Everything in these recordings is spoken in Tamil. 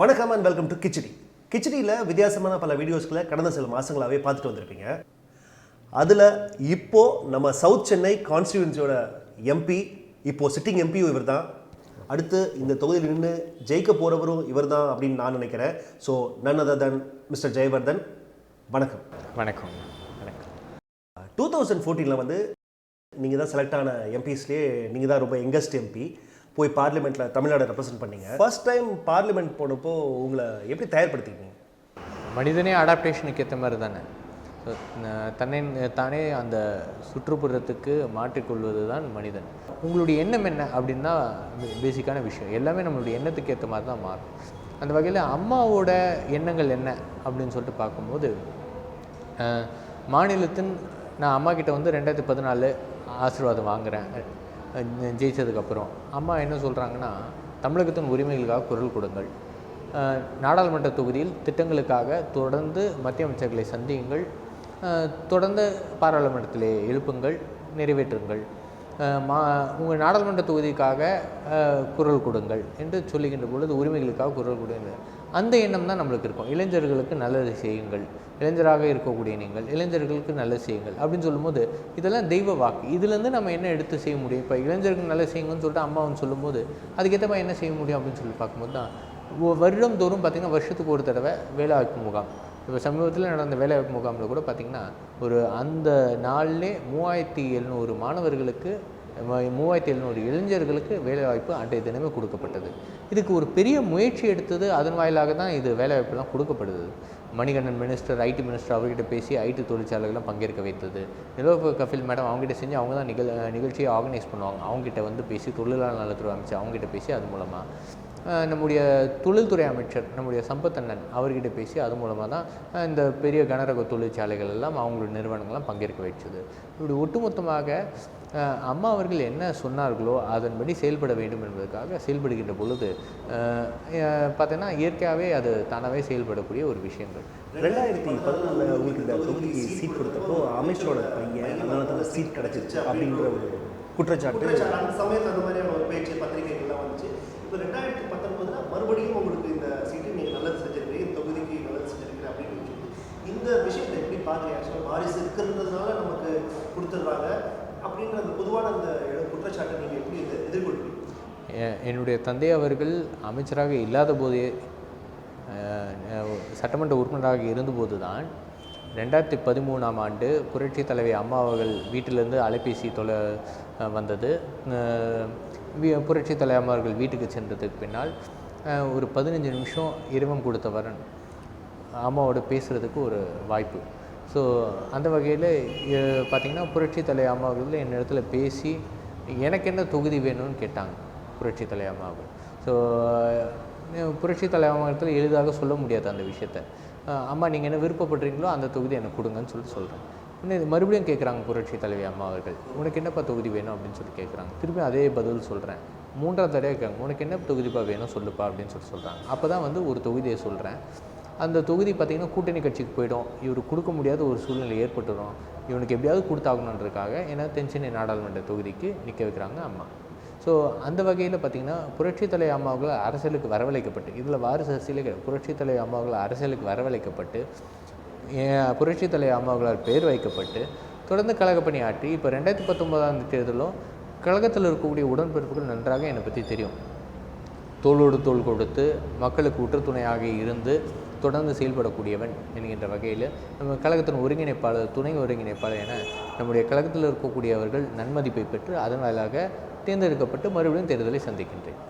வணக்கம் அண்ட் வெல்கம் டு கிச்சடி கிச்சடியில் வித்தியாசமான பல வீடியோஸ்களை கடந்த சில மாதங்களாகவே பார்த்துட்டு வந்திருப்பீங்க. அதில் இப்போ நம்ம சவுத் சென்னை கான்ஸ்டியூன்சியோட எம்பி இப்போ சிட்டிங் எம்பியும் இவர் தான் அடுத்து இந்த தொகுதியில் நின்று ஜெயிக்க போகிறவரும் இவர் தான் அப்படின்னு நான் நினைக்கிறேன். So none other than mister Jayavardhan வணக்கம். வணக்கம். வணக்கம். டூ தௌசண்ட் ஃபோர்டீனில் வந்து நீங்கள் தான் செலக்ட் ஆன எம்பிஸ்லேயே நீங்கள் தான் ரொம்ப யங்கஸ்ட் எம்பி போய் பார்லிமெண்ட்டில் தமிழ்நாடு ரெப்ரசென்ட் பண்ணீங்க. ஃபர்ஸ்ட் டைம் பார்லிமெண்ட் போனப்போ உங்களை எப்படி தயார்படுத்திக்கிங்க மனிதனே அடாப்டேஷனுக்கு ஏற்ற மாதிரி தானே. ஸோ தன்னை தானே அந்த சுற்றுப்புறத்துக்கு மாற்றிக்கொள்வது தான் மனிதன். உங்களுடைய எண்ணம் என்ன அப்படின்னா பேசிக்கான விஷயம். எல்லாமே நம்மளுடைய எண்ணத்துக்கு ஏற்ற மாதிரி தான் மாறும். அந்த வகையில் அம்மாவோட எண்ணங்கள் என்ன அப்படின்னு சொல்லிட்டு பார்க்கும்போது மாநிலத்தின் நான் அம்மா கிட்ட வந்து ரெண்டாயிரத்தி பதினாலு ஆசீர்வாதம் வாங்குறேன். ஜெயித்ததுக்கப்புறம் ஜெயிச்சதுக்கப்புறம் அம்மா என்ன சொல்கிறாங்கன்னா தமிழகத்தின் உரிமைகளுக்காக குரல் கொடுங்கள். நாடாளுமன்ற தொகுதியில் திட்டங்களுக்காக தொடர்ந்து மத்திய அமைச்சர்களை சந்தியுங்கள். தொடர்ந்து பாராளுமன்றத்திலே எழுப்புங்கள் நிறைவேற்றுங்கள். மா உங்கள் நாடாளுமன்ற தொகுதிக்காக குரல் கொடுங்கள் என்று சொல்லுகின்ற பொழுது உரிமைகளுக்காக குரல் கொடுங்கள். அந்த எண்ணம் தான் நம்மளுக்கு இருக்கும். இளைஞர்களுக்கு நல்லது செய்யுங்கள். இளைஞராக இருக்கக்கூடிய நீங்கள் இளைஞர்களுக்கு நல்லது செய்யுங்கள் அப்படின்னு சொல்லும்போது இதெல்லாம் தெய்வ வாக்கு. இதுலேருந்து நம்ம என்ன எடுத்து செய்ய முடியும்? இப்போ இளைஞருக்கு நல்லது செய்யுங்கன்னு சொல்லிட்டு அம்மா வந்து சொல்லும்போது அதுக்கேற்ற மாதிரி என்ன செய்ய முடியும் அப்படின்னு சொல்லி பார்க்கும்போது தான் வருடம் தோறும் பார்த்திங்கன்னா வருஷத்துக்கு ஒரு தடவை வேலைவாய்ப்பு முகாம். இப்போ சமீபத்தில் நடந்த வேலைவாய்ப்பு முகாமில் கூட பார்த்திங்கன்னா ஒரு அந்த நாளிலே மூவாயிரத்தி எழுநூறு மாணவர்களுக்கு மூவாயிரத்தி எழுநூறு இளைஞர்களுக்கு வேலைவாய்ப்பு அன்றைய தினமே கொடுக்கப்பட்டது. இதுக்கு ஒரு பெரிய முயற்சி எடுத்தது அதன் வாயிலாக தான் இது வேலைவாய்ப்புலாம் கொடுக்கப்படுது மணிகண்டன் மினிஸ்டர் ஐடி மினிஸ்டர் அவர்கிட்ட பேசி ஐடி தொழிற்சாலைகள்லாம் பங்கேற்க வைத்தது. நிலோப கபில் மேடம் அவங்ககிட்ட செஞ்சு அவங்க தான் நிகழ் நிகழ்ச்சியை ஆர்கனைஸ் பண்ணுவாங்க. அவங்ககிட்ட வந்து பேசி தொழிலாளர் நலத்துறை அமைச்சு அவங்ககிட்ட பேசி அது மூலமாக நம்முடைய தொழில்துறை அமைச்சர் நம்முடைய சம்பத்தண்ணன் அவர்கிட்ட பேசி அது மூலமாக தான் இந்த பெரிய கனரக தொழிற்சாலைகள் எல்லாம் அவங்களுடைய நிறுவனங்கள்லாம் பங்கேற்க வைச்சது இப்படி ஒட்டுமொத்தமாக அம்மா அவர்கள் என்ன சொன்னார்களோ அதன்படி செயல்பட வேண்டும் என்பதற்காக செயல்படுகின்ற பொழுது பார்த்தீங்கன்னா இயற்கையாகவே அது தானாகவே செயல்படக்கூடிய ஒரு விஷயங்கள். ரெண்டாயிரத்தி பதினாலில் உங்களுக்கு இந்த தொகுதிக்கு சீட் கொடுத்தப்போ அமித்ஷோட பையன் அதனால தான் சீட் கிடச்சிருச்சு அப்படின்ற ஒரு குற்றச்சாட்டு. அந்த சமயத்தில் அந்த மாதிரியான ஒரு பேச்சு பத்திரிகைகள்லாம் வந்துச்சு. இப்போ ரெண்டாயிரத்தி பத்தொன்பதுல மறுபடியும் உங்களுக்கு இந்த சீட்டு நீங்கள் நல்லது செஞ்சிருக்கீங்க இந்த தொகுதிக்கு நல்லது செஞ்சிருக்கீங்க அப்படின்னு சொல்லி இந்த விஷயத்தை எப்படி பார்க்குறீங்க ஆக்சுவலாக வாரிசு இருக்கிறதுனால நமக்கு கொடுத்துட்றாங்க அப்படின்ற அந்த பொதுவான அந்த குற்றச்சாட்டை நீங்கள் எப்படி எதிர்- எதிர்கொள்வீங்க? என்னுடைய தந்தை அவர்கள் அமைச்சராக இல்லாத போதே சட்டமன்ற உறுப்பினராக இருந்தபோது தான் ரெண்டாயிரத்தி பதிமூணாம் ஆண்டு புரட்சி தலைவி அம்மா அவர்கள் வீட்டிலிருந்து அலைபேசி தொலை வந்தது. புரட்சி தலைவி அம்மா அவர்கள் வீட்டுக்கு சென்றதுக்கு பின்னால் ஒரு பதினஞ்சு நிமிஷம் இரவம் கொடுத்த வரன் அம்மாவோட பேசுகிறதுக்கு ஒரு வாய்ப்பு. ஸோ அந்த வகையில் பார்த்திங்கன்னா புரட்சி தலை அம்மா அவர்கள் என் இடத்துல பேசி எனக்கு என்ன தொகுதி வேணும்னு கேட்டாங்க புரட்சி தலை அம்மா அவர்கள். ஸோ புரட்சி தலை அம்மா இடத்துல எளிதாக சொல்ல முடியாது அந்த விஷயத்த. அம்மா நீங்கள் என்ன விருப்பப்படுறீங்களோ அந்த தொகுதி எனக்கு கொடுங்கன்னு சொல்லிட்டு சொல்கிறேன் இன்னும் இது மறுபடியும் கேட்குறாங்க புரட்சி தலைவி அம்மா அவர்கள். உனக்கு என்னப்பா தொகுதி வேணும் அப்படின்னு சொல்லி கேட்குறாங்க திருப்பி அதே பதில் சொல்கிறேன் மூன்றாவது தடவை கேட்குறாங்க உனக்கு என்ன தொகுதிப்பா வேணும் சொல்லுப்பா அப்படின்னு சொல்லி சொல்கிறாங்க அப்போ தான் வந்து ஒரு தொகுதியை சொல்கிறேன் அந்த தொகுதி பார்த்திங்கன்னா கூட்டணி கட்சிக்கு போயிடும். இவர் கொடுக்க முடியாத ஒரு சூழ்நிலை ஏற்பட்டுடும் இவனுக்கு எப்படியாவது கொடுத்தாகணுன்றதுக்காக ஏன்னா தென்சென்னை நாடாளுமன்ற தொகுதிக்கு நிற்க வைக்கிறாங்க அம்மா. ஸோ அந்த வகையில் பார்த்திங்கன்னா புரட்சித்தலை அம்மாவுகள் அரசியலுக்கு வரவழைக்கப்பட்டு இதில் வாரிசு அரசியலே கிடையாது. புரட்சி அம்மாவுகள் அரசியலுக்கு வரவழைக்கப்பட்டு புரட்சித்தலை புரட்சி தலை அம்மாவுகளால் பேர் வைக்கப்பட்டு தொடர்ந்து கழக ஆற்றி இப்போ ரெண்டாயிரத்தி பத்தொம்போதாம் தேர்தலும் கழகத்தில் இருக்கக்கூடிய உடன்பிறப்புகள் நன்றாக என்னை பற்றி தெரியும். தோளோடு தோள் கொடுத்து மக்களுக்கு உற்றுத்துணையாக இருந்து தொடர்ந்து செயல்படக்கூடியவன் என்கின்ற வகையில் நம்ம கழகத்தின் ஒருங்கிணைப்பாளர் துணை ஒருங்கிணைப்பாளர் என நம்முடைய கழகத்தில் இருக்கக்கூடியவர்கள் நன்மதிப்பை பெற்று அதன் வாயிலாக தேர்ந்தெடுக்கப்பட்டு மறுபடியும் தேர்தலை சந்திக்கின்றேன்.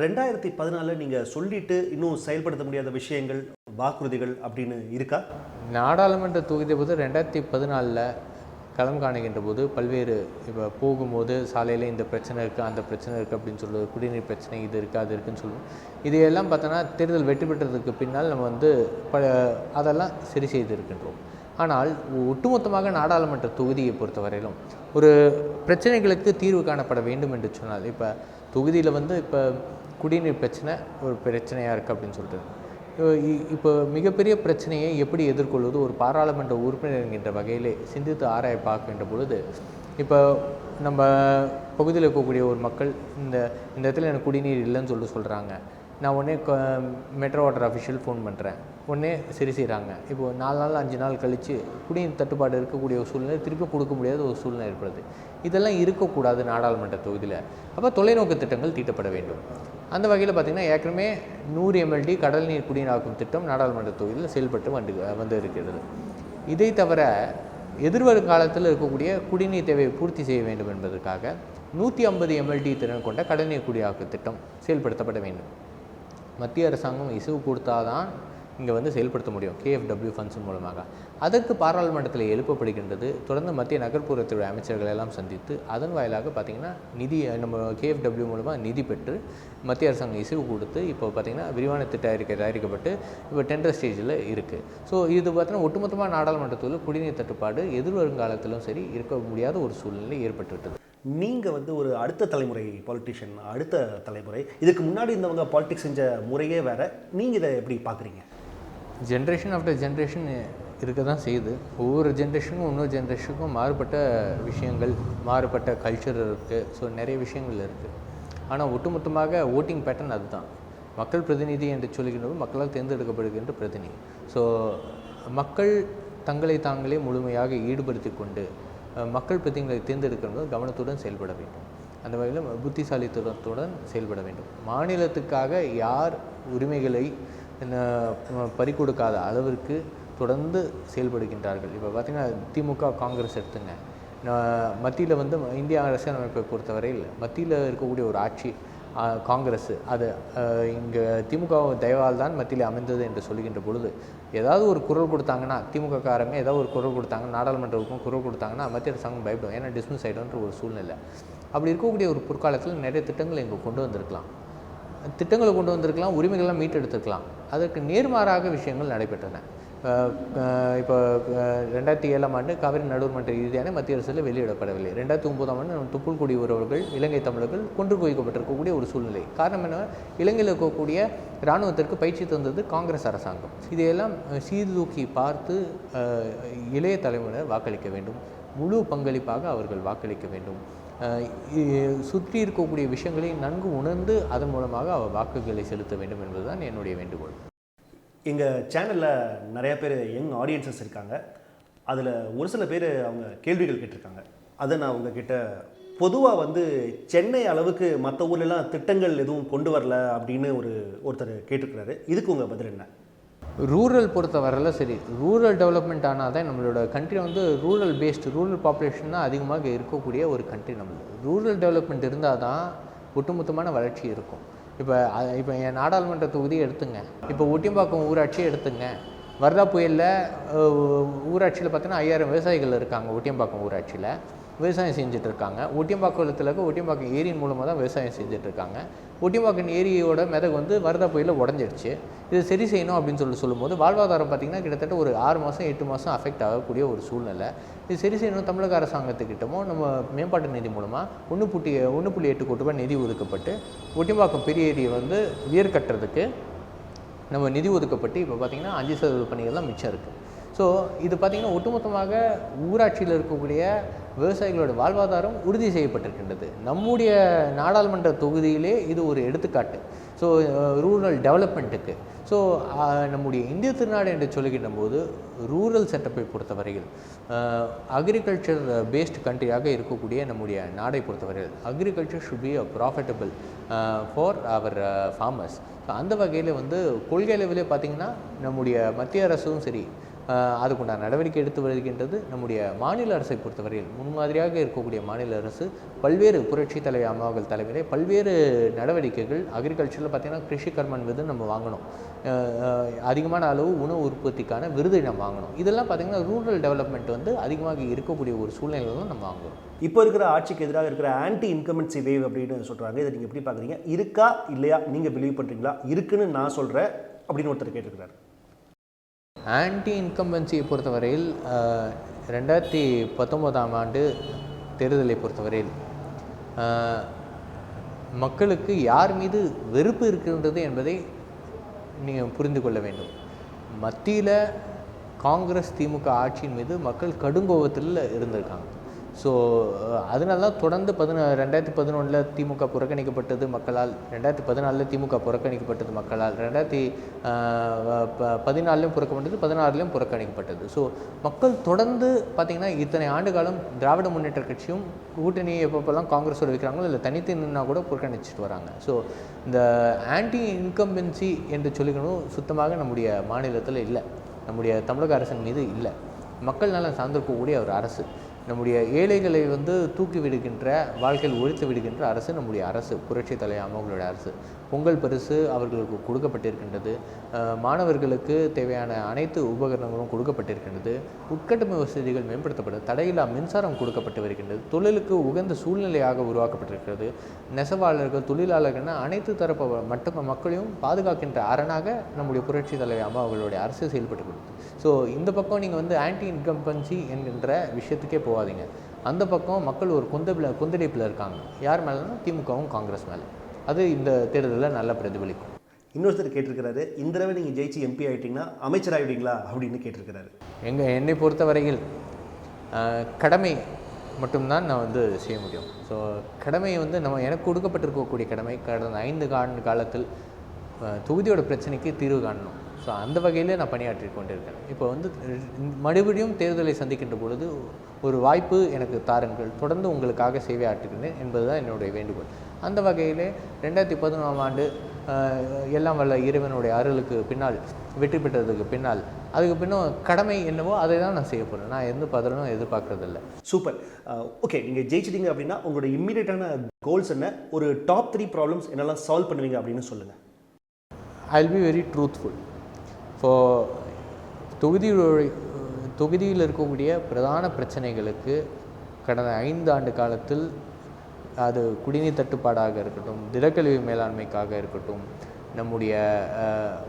ரெண்டாயிரத்தி பதினாலில் நீங்கள் சொல்லிட்டு இன்னும் செயல்படுத்த முடியாத விஷயங்கள் வாக்குறுதிகள் அப்படின்னு இருக்கா? நாடாளுமன்ற தொகுதி போது ரெண்டாயிரத்தி பதினாலில் களம் காணுகின்ற போது பல்வேறு இப்போ போகும்போது சாலையில் இந்த பிரச்சனை இருக்குது அந்த பிரச்சனை இருக்குது அப்படின்னு சொல்லுவது குடிநீர் பிரச்சனை இது இருக்குது அது இருக்குன்னு சொல்லுவோம். இதையெல்லாம் பார்த்தோன்னா தேர்தல் வெற்றி பெற்றதுக்கு பின்னால் நம்ம வந்து ப அதெல்லாம் சரி செய்திருக்கின்றோம் ஆனால் ஒட்டுமொத்தமாக நாடாளுமன்ற தொகுதியை பொறுத்தவரையிலும் ஒரு பிரச்சனைகளுக்கு தீர்வு காணப்பட வேண்டும் என்று சொன்னால் இப்போ தொகுதியில் வந்து இப்போ குடிநீர் பிரச்சனை ஒரு பிரச்சனையாக இருக்குது அப்படின்னு சொல்லிட்டு. இ- இப்போ மிகப்பெரிய பிரச்சனையை எப்படி எதிர்கொள்வது? ஒரு பாராளுமன்ற உறுப்பினர் என்கின்ற வகையிலே சிந்தித்து ஆராய பார்க்கின்ற பொழுது இப்போ நம்ம பகுதியில் இருக்கக்கூடிய ஒரு மக்கள் இந்த இந்த இடத்துல எனக்கு குடிநீர் இல்லைன்னு சொல்லிட்டு சொல்கிறாங்க நான் உடனே மெட்ரோ வாட்டர் அஃபிஷியல் ஃபோன் பண்ணுறேன் உடனே சரி செய்கிறாங்க இப்போது நாலு நாள் அஞ்சு நாள் கழித்து குடிநீர் தட்டுப்பாடு இருக்கக்கூடிய ஒரு சூழ்நிலை திருப்பி கொடுக்க முடியாத ஒரு சூழ்நிலை ஏற்படுது. இதெல்லாம் இருக்கக்கூடாது நாடாளுமன்ற தொகுதியில். அப்போ தொலைநோக்கு திட்டங்கள் தீட்டப்பட வேண்டும். அந்த வகையில் பார்த்திங்கன்னா ஏற்கனவே நூறு எம்எல்டி கடல் நீர் குடிநீராக்கும் திட்டம் நாடாளுமன்ற தொகுதியில் செயல்பட்டு வந்து வந்து இருக்கிறது. இதை தவிர எதிர்வரும் காலத்தில் இருக்கக்கூடிய குடிநீர் தேவையை பூர்த்தி செய்ய வேண்டும் என்பதற்காக நூற்றி ஐம்பது எம்எல்டி திறன் கொண்ட கடல்நீர் குடியாக்கு திட்டம் செயல்படுத்தப்பட வேண்டும். மத்திய அரசாங்கம் இசைவு கொடுத்தாதான் இங்கே வந்து செயல்படுத்த முடியும் கேஎஃப்டபிள்யூ ஃபண்ட்ஸ் மூலமாக. அதற்கு பாராளுமன்றத்தில் எழுப்பப்படுகின்றது. தொடர்ந்து மத்திய நகர்ப்புறத்துறை அமைச்சர்களை எல்லாம் சந்தித்து அதன் வாயிலாக பார்த்திங்கன்னா நிதி நம்ம கேஎஃப்டபிள்யூ மூலமாக நிதி பெற்று மத்திய அரசாங்கம் இசைவு கொடுத்து இப்போ பார்த்திங்கன்னா விரிவான திட்ட அறிக்கை தயாரிக்கப்பட்டு இப்போ டெண்டர் ஸ்டேஜில் இருக்குது ஸோ இது பார்த்தீங்கன்னா ஒட்டுமொத்தமாக நாடாளுமன்றத்தில் குடிநீர் தட்டுப்பாடு எதிர்வருங்காலத்திலும் சரி இருக்க முடியாத ஒரு சூழ்நிலை ஏற்பட்டுவிட்டது நீங்கள் வந்து ஒரு அடுத்த தலைமுறை பாலிட்டிஷியன் அடுத்த தலைமுறை இதுக்கு முன்னாடி இருந்தவங்க பாலிடிக்ஸ் செஞ்ச முறையே வேறு நீங்கள் இதை எப்படி பார்க்குறீங்க ஜென்ரேஷன் ஆஃப்டர் ஜென்ரேஷன் இருக்க தான் செய்யுது. ஒவ்வொரு ஜென்ரேஷனுக்கும் இன்னொரு ஜென்ரேஷனுக்கும் மாறுபட்ட விஷயங்கள் மாறுபட்ட கல்ச்சர் இருக்குது ஸோ நிறைய விஷயங்கள் இருக்குது ஆனால் ஒட்டுமொத்தமாக ஓட்டிங் பேட்டர்ன் அதுதான். மக்கள் பிரதிநிதி என்று சொல்கின்றது மக்களால் தேர்ந்தெடுக்கப்படுகின்ற பிரதிநிதி. ஸோ மக்கள் தங்களை தாங்களே முழுமையாக ஈடுபடுத்தி கொண்டு மக்கள் பிரதிநிதிகளை தேர்ந்தெடுக்கிறது கவனத்துடன் செயல்பட வேண்டும். அந்த வகையில் புத்திசாலித்துவத்துடன் செயல்பட வேண்டும். மாநிலத்துக்காக யார் உரிமைகளை பறி கொடுக்காத அளவிற்கு தொடர்ந்து செயல்படுகின்றார்கள். இப்போ பார்த்திங்கன்னா திமுக காங்கிரஸ் எடுத்துங்க. மத்தியில் வந்து இந்திய அரசியலமைப்பை பொறுத்தவரையில் மத்தியில் இருக்கக்கூடிய ஒரு ஆட்சி காங்கிரஸ். அது இங்கே திமுக தயவால் தான் மத்தியில் அமைந்தது என்று சொல்கின்ற பொழுது ஏதாவது ஒரு குரல் கொடுத்தாங்கன்னா திமுக காரங்க ஏதாவது ஒரு குரல் கொடுத்தாங்க நாடாளுமன்றத்துக்கும் குரல் கொடுத்தாங்கன்னா மத்திய அரசாங்கம் பயப்படும். ஏன்னா டிஸ்மிஸ் ஆகிடும்ன்ற ஒரு சூழ்நிலை. அப்படி இருக்கக்கூடிய ஒரு பொற்காலத்தில் நிறைய திட்டங்களை இங்கே கொண்டு வந்திருக்கலாம். திட்டங்களை கொண்டு வந்திருக்கலாம் உரிமைகள்லாம் மீட்டெடுத்துருக்கலாம். அதற்கு நேர்மாறாக விஷயங்கள் நடைபெற்றன. இப்போ ரெண்டாயிரத்தி ஏழாம் ஆண்டு காவிரி நடுவர் மன்ற ரீதியான மத்திய அரசில் வெளியிடப்படவில்லை. ரெண்டாயிரத்தி ஒன்பதாம் ஆண்டு நம்ம துப்புள் உறவர்கள் இலங்கை தமிழர்கள் கொன்று குவிக்கப்பட்டிருக்கக்கூடிய ஒரு சூழ்நிலை. காரணம் என்ன? இலங்கையில் இருக்கக்கூடிய இராணுவத்திற்கு பயிற்சி தந்தது காங்கிரஸ் அரசாங்கம். இதையெல்லாம் சீர்தூக்கி பார்த்து இளைய தலைமுறை வாக்களிக்க வேண்டும். முழு பங்களிப்பாக அவர்கள் வாக்களிக்க வேண்டும். சுற்றி இருக்கக்கூடிய விஷயங்களை நன்கு உணர்ந்து அதன் மூலமாக அவர் வாக்குகளை செலுத்த வேண்டும் என்பதுதான் என்னுடைய வேண்டுகோள். எங்கள் சேனலில் நிறையா பேர் யங் ஆடியன்சஸ் இருக்காங்க. அதில் ஒரு சில பேர் அவங்க கேள்விகள் கேட்டிருக்காங்க. அதை நான் உங்ககிட்ட பொதுவாக வந்து சென்னை அளவுக்கு மற்ற ஊர்லலாம் திட்டங்கள் எதுவும் கொண்டு வரல அப்படின்னு ஒரு ஒருத்தர் கேட்டிருக்கிறாரு. இதுக்கு உங்கள் பதில் என்ன? ரூரல் பொறுத்தவரையில் சரி ரூரல் டெவலப்மெண்ட் ஆனால் தான் நம்மளோட கண்ட்ரி வந்து ரூரல் பேஸ்டு ரூரல் பாப்புலேஷன் தான் அதிகமாக இருக்கக்கூடிய ஒரு கண்ட்ரி நம்மளுக்கு ரூரல் டெவலப்மெண்ட் இருந்தால் தான் ஒட்டுமொத்தமான வளர்ச்சி இருக்கும். இப்போ இப்போ என் நாடாளுமன்ற தொகுதி எடுத்துங்க. இப்போ ஒட்டியம்பாக்கம் ஊராட்சியை எடுத்துங்க. வர்தா புயலில் ஊராட்சியில் பார்த்தீங்கன்னா ஐயாயிரம் விவசாயிகள் இருக்காங்க ஒட்டியம்பாக்கம் ஊராட்சியில். விவசாயம் செஞ்சிட்ருக்காங்க. ஒட்டியம்பாக்கத்தில் இருக்க ஒட்டியம்பாக்கம் ஏரியின் மூலமாக தான் விவசாயம் செஞ்சுட்டு இருக்காங்க ஒட்டியம்பாக்கம் ஏரியோட மிதகு வந்து வரதா புயலில் உடஞ்சிடுச்சு. இது சரி செய்யணும் அப்படின்னு சொல்லி சொல்லும்போது வாழ்வாதாரம் பார்த்திங்கன்னா கிட்டத்தட்ட ஒரு ஆறு மாதம் எட்டு மாதம் அஃபெக்ட் ஆகக்கூடிய ஒரு சூழ்நிலை. இது சரி செய்யணும் தமிழக அரசாங்கத்துக்கிட்டமோ நம்ம மேம்பாட்டு நிதி மூலமாக ஒன்று புட்டி ஒன்று புள்ளி எட்டு கோடி ரூபாய் நிதி ஒதுக்கப்பட்டு ஒட்டியம்பாக்கம் பெரிய ஏரியை வந்து உயர் கட்டுறதுக்கு நம்ம நிதி ஒதுக்கப்பட்டு இப்போ பார்த்திங்கன்னா அஞ்சு சதவீத பணிகள் தான் மிச்சம் இருக்குது ஸோ இது பார்த்திங்கன்னா ஒட்டுமொத்தமாக ஊராட்சியில் இருக்கக்கூடிய விவசாயிகளோட வாழ்வாதாரம் உறுதி செய்யப்பட்டிருக்கின்றது. நம்முடைய நாடாளுமன்ற தொகுதியிலே இது ஒரு எடுத்துக்காட்டு. ஸோ ரூரல் டெவலப்மெண்ட்டுக்கு ஸோ நம்முடைய இந்திய திருநாடு என்று சொல்லுகின்ற போது ரூரல் செட்டப்பை பொறுத்தவரையில் அக்ரிகல்ச்சர் பேஸ்டு கண்ட்ரியாக இருக்கக்கூடிய நம்முடைய நாடை பொறுத்தவரையில் agriculture should be a profitable for our farmers so அந்த வகையில் வந்து கொள்கை அளவிலே பார்த்திங்கன்னா நம்முடைய மத்திய அரசும் சரி அதுக்குண்டான நடவடிக்கை எடுத்து வருகின்றது நம்முடைய மாநில அரசை பொறுத்தவரையில். முன்மாதிரியாக இருக்கக்கூடிய மாநில அரசு பல்வேறு புரட்சி தலைவர் அம்மாவர்கள் தலைமையிலே பல்வேறு நடவடிக்கைகள் அக்ரிகல்ச்சரில் பார்த்திங்கன்னா கிருஷி கர்மன் விருது நம்ம வாங்கணும். அதிகமான அளவு உணவு உற்பத்திக்கான விருதை நம்ம வாங்கணும். இதெல்லாம் பார்த்திங்கன்னா ரூரல் டெவலப்மெண்ட் வந்து அதிகமாக இருக்கக்கூடிய ஒரு சூழ்நிலை தான் நம்ம வாங்கணும் இப்போ இருக்கிற ஆட்சிக்கு எதிராக இருக்கிற ஆன்டி இன்கமென்சி வேவ் அப்படின்னு சொல்கிறாங்க இதை நீங்கள் எப்படி பார்க்குறீங்க இருக்கா இல்லையா? நீங்கள் பிலீவ் பண்ணுறீங்களா இருக்குன்னு நான் சொல்கிறேன் அப்படின்னு ஒருத்தர் கேட்டிருக்கிறாரு. ஆன்டி இன்கம்பன்சியை பொறுத்தவரையில் ரெண்டாயிரத்தி பத்தொம்போதாம் ஆண்டு தேர்தலை பொறுத்தவரையில் மக்களுக்கு யார் மீது வெறுப்பு இருக்கின்றது என்பதை நீங்கள் புரிந்து கொள்ள வேண்டும். மத்தியில் காங்கிரஸ் திமுக ஆட்சியின் மீது மக்கள் கடுங்கோபத்தில் இருந்திருக்காங்க. ஸோ அதனால தான் தொடர்ந்து பதின ரெண்டாயிரத்தி பதினொன்றில் திமுக புறக்கணிக்கப்பட்டது மக்களால் ரெண்டாயிரத்தி பதினாலில் திமுக புறக்கணிக்கப்பட்டது மக்களால் ரெண்டாயிரத்தி பதினாலையும் புறக்கப்பட்டது பதினாறுலையும் புறக்கணிக்கப்பட்டது. ஸோ மக்கள் தொடர்ந்து பார்த்திங்கன்னா இத்தனை ஆண்டு காலம் திராவிட முன்னேற்ற கட்சியும் கூட்டணி எப்பப்பெல்லாம் காங்கிரஸோட வைக்கிறாங்களோ இல்லை தனித்து நின்னா கூட புறக்கணிச்சிட்டு வராங்க. ஸோ இந்த ஆன்டி இன்கம்பென்சி என்று சொல்லிக்கணும் சுத்தமாக நம்முடைய மாநிலத்தில் இல்லை. நம்முடைய தமிழக அரசின் மீது இல்லை. மக்கள் நலன் சார்ந்திருக்கக்கூடிய ஒரு அரசு. நம்முடைய ஏழைகளை வந்து தூக்கி விடுகின்ற வாழ்க்கையில் ஒழித்து விடுகின்ற அரசு நம்முடைய அரசு புரட்சி தலைவர் அவங்களுடைய அரசு. பொங்கல் பரிசு அவர்களுக்கு கொடுக்கப்பட்டிருக்கின்றது. மாணவர்களுக்கு தேவையான அனைத்து உபகரணங்களும் கொடுக்கப்பட்டிருக்கின்றது. உட்கட்டமை வசதிகள் மேம்படுத்தப்பட்டது. தடையில்லா மின்சாரம் கொடுக்கப்பட்டு வருகின்றது. தொழிலுக்கு உகந்த சூழ்நிலையாக உருவாக்கப்பட்டிருக்கிறது. நெசவாளர்கள் தொழிலாளர்கள் அனைத்து தரப்பு மட்டும் மக்களையும் பாதுகாக்கின்ற அரணாக நம்முடைய புரட்சி தலைவர் அம்மா அவர்களுடைய அரசு செயல்பட்டு கொடுத்து ஸோ இந்த பக்கம் நீங்கள் வந்து ஆன்டி இன்கம்பன்சி என்கின்ற விஷயத்துக்கே போகாதீங்க அந்த பக்கம் மக்கள் ஒரு கொந்தபில் கொந்தளிப்பில் இருக்காங்க. யார் மேலேனா திமுகவும் காங்கிரஸ் மேலே. அது இந்த தேர்தலில் நல்லா பிரதிபலிக்கும். இன்னொருத்தர் கேட்டிருக்கிறாரு இந்த தடவை நீங்கள் ஜெயிச்சு எம்பி ஆயிட்டீங்கன்னா அமைச்சர் ஆயிடுவீங்களா அப்படின்னு கேட்டிருக்கிறாரு. எங்கள் என்னை பொறுத்த வரையில் கடமை மட்டும்தான் நான் வந்து செய்ய முடியும். ஸோ கடமை வந்து நம்ம எனக்கு கொடுக்கப்பட்டிருக்கக்கூடிய கடமை கடந்த ஐந்து ஆண்டு காலத்தில் தொகுதியோட பிரச்சனைக்கு தீர்வு காணணும். ஸோ அந்த வகையிலே நான் பணியாற்றி கொண்டிருக்கேன் இப்போ வந்து மறுபடியும் தேர்தலை சந்திக்கின்ற பொழுது ஒரு வாய்ப்பு எனக்கு தாருங்கள். தொடர்ந்து உங்களுக்காக சேவை ஆற்றுகிறேன் என்பதுதான் என்னுடைய வேண்டுகோள். அந்த வகையிலே ரெண்டாயிரத்தி பதினொன்றாம் ஆண்டு எல்லாம் வல்ல இறைவனுடைய அருளுக்கு பின்னால் வெற்றி பெற்றதுக்கு பின்னால் அதுக்கு பின்னும் கடமை என்னவோ அதை தான் நான் செய்ய போகிறேன் நான் எந்த பதனும் எதிர்பார்க்கறதில்ல. சூப்பர். ஓகே நீங்கள் ஜெயிச்சிட்டீங்க அப்படின்னா உங்களோட இம்மீடியட்டான கோல்ஸ் என்ன? ஒரு டாப் த்ரீ ப்ராப்ளம்ஸ் என்னெல்லாம் சால்வ் பண்ணுவீங்க அப்படின்னு சொல்லுங்கள் I will be very truthful இப்போ தொகுதியில் தொகுதியில் இருக்கக்கூடிய பிரதான பிரச்சனைகளுக்கு கடந்த ஐந்து ஆண்டு காலத்தில் அது குடிநீர் தட்டுப்பாடாக இருக்கட்டும் திடக்கழிவு மேலாண்மைக்காக இருக்கட்டும் நம்முடைய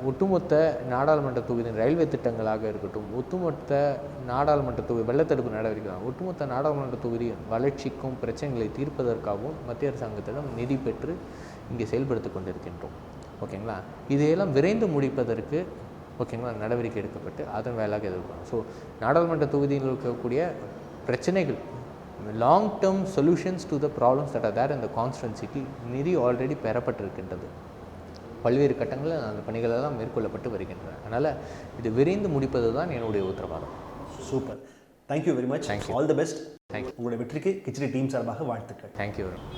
ஒட்டுமொத்த நாடாளுமன்ற தொகுதியின் ரயில்வே திட்டங்களாக இருக்கட்டும் ஒட்டுமொத்த நாடாளுமன்ற தொகுதி வெள்ளத்தடுப்பு நடவடிக்கை ஒட்டுமொத்த நாடாளுமன்ற தொகுதியின் வளர்ச்சிக்கும் பிரச்சனைகளை தீர்ப்பதற்காகவும் மத்திய அரசாங்கத்திடம் நிதி பெற்று இங்கே செயல்படுத்தி கொண்டிருக்கின்றோம். ஓகேங்களா? இதையெல்லாம் விரைந்து முடிப்பதற்கு ஓகேங்களா? நடவடிக்கை எடுக்கப்பட்டு அதன் வேலையாக எதிர்பார்க்கும் ஸோ நாடாளுமன்ற தொகுதியில் இருக்கக்கூடிய பிரச்சனைகள் long term solutions to the problems that are there இந்த கான்ஸ்டன்சிக்கு நிதி ஆல்ரெடி பெறப்பட்டிருக்கின்றது. பல்வேறு கட்டங்களில் அந்த பணிகள் எல்லாம் மேற்கொள்ளப்பட்டு வருகின்றன. அதனால் இது விரைந்து முடிப்பது தான் என்னுடைய உத்தரவாதம். Super thank you very much Thank you. All the best Thank you. உங்களோட வெற்றிக்கு கிச்சடி டீம் சார்பாக வாழ்த்துக்கள். Thank you very much